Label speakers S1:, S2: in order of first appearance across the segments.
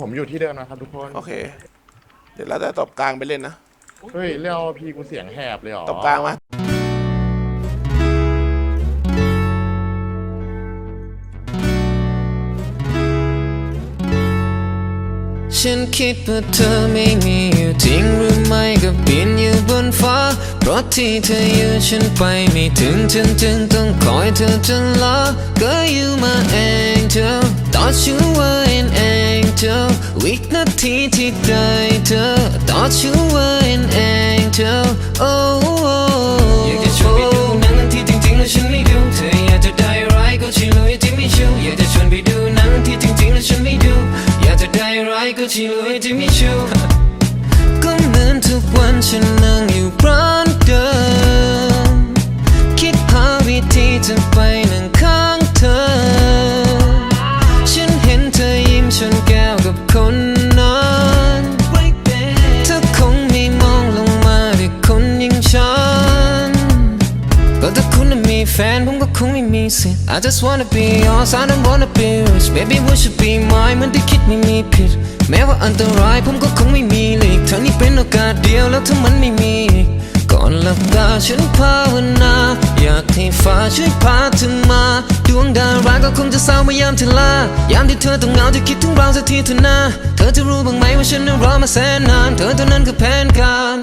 S1: ผมอยู่ที่เดิมนะครับทุกคน
S2: โอเค เดี๋ยวเราจะตบกลางไปเล่นนะ
S1: เฮ้ยเรียวพี่กูเสียงแหบเลยเหรอ
S2: ตบกลางมา
S3: ฉันคิดว่าเธอไม่มีอยู่จริงหรือไม่ก็บินอยู่บนฟ้า เพราะที่เธออยู่ฉันไปไม่ถึงฉันจึงต้องคอยเธอจนลาก็อยู่มาเองเธอ Thought you were an angel วินาทีที่ได้เธอ Thought you were an angel oh, oh, oh อยากจะชวน ชิลุยที่ไม่ชูก็เหมือนทุกวันฉันนั่งอยู่ร้านเดิมคิดหาวิธีจะไป มีแฟนผมก็คงไม่มีสิทธิ์ I just wanna be yours I don't wanna be rich baby you should be mine มันที่คิดไม่มีผิด แม้ว่าอันตรายผมก็คงไม่มีหลีกเท่านี้เป็นโอกาสเดียวแล้วถ้ามันไม่มี ก่อนหลับตาฉันภาวนา อยากให้ฟ้าช่วยพาเธอมา ดวงดาราก็คงจะเศร้าเมื่อยามเธอลายามที่เธอต้องเหงาจะคิดถึงเราสักทีเถอะนะเธอจะรู้บ้างไหมว่าฉันนั้นรอมาแสนนาน เธอเท่านั้นคือแผนการ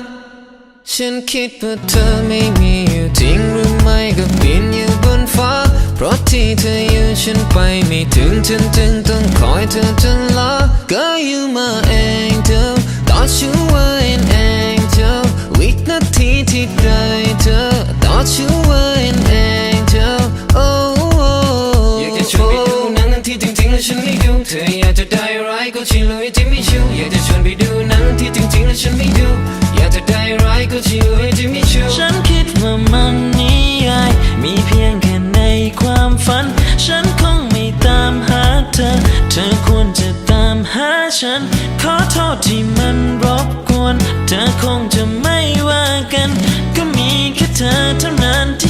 S3: ฉันคิดว่าเธอไม่มีอยู่จริงหรือไม่ก็บินอยู่บนฟ้า เพราะที่เธออยู่ฉันไปไม่ถึงฉันจึงต้องคอยเธอจนลาก็อยู่มาเองเธอ Thought you were an angel วินาทีที่ได้เธอ Thought you were an angel oh, oh อยากจะชวนไปดูหนังที่จริงๆแล้วฉันไม่ดูเธออยากจะได้ร้ายก็ชิลุยที่ไม่ชูอยากจะชวนไปดูหนังที่จริงๆแล้วฉันไม่ดู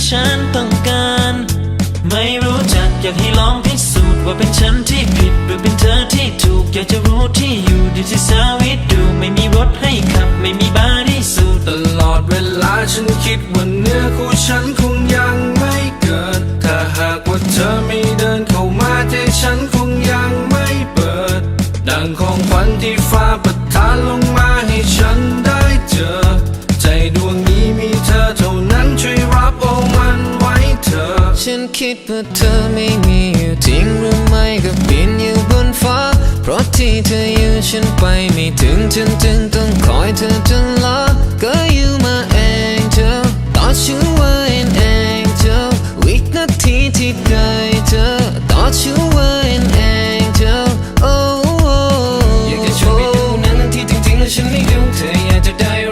S4: ฉันต้องการ ไม่รู้จักอยากให้ลองพิสูจน์ว่าเป็นฉันที่ผิดหรือเป็นเธอที่ถูก อยากจะรู้ที่อยู่ดีที่สาวิตดูไม่มีรถให้ขับ ไม่มีบาร์ที่สูด
S5: ตลอดเวลาฉันคิดว่าเนื้อคู่ฉันคงยังไม่เกิด ถ้าหากว่าเธอไม่เดินเข้ามาที่ฉัน ดว่าเธ
S3: อไม่มีอยู่จริงหรือไม่ก็บินอยู่บนฟ้า เพราะที่เธออยู่ฉันไปไม่ถึงฉันจึงต้องคอยเธอจนลาก็อยู่มาเองเธอ Thought you were an angel วินาทีที่ได้เธอ Thought you were an angel oh, oh อยากจะชวนไปดูหนังที่จริงๆแล้วฉันไม่ดูเธออยากจะได้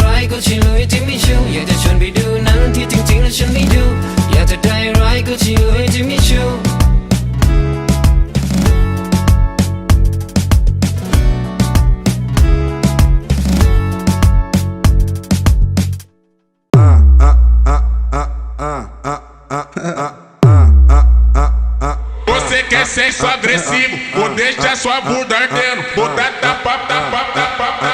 S3: quer ser só agressivo, vou deixar sua
S6: bunda ardendo, vou dar tapa, tapa, tapa, tapa.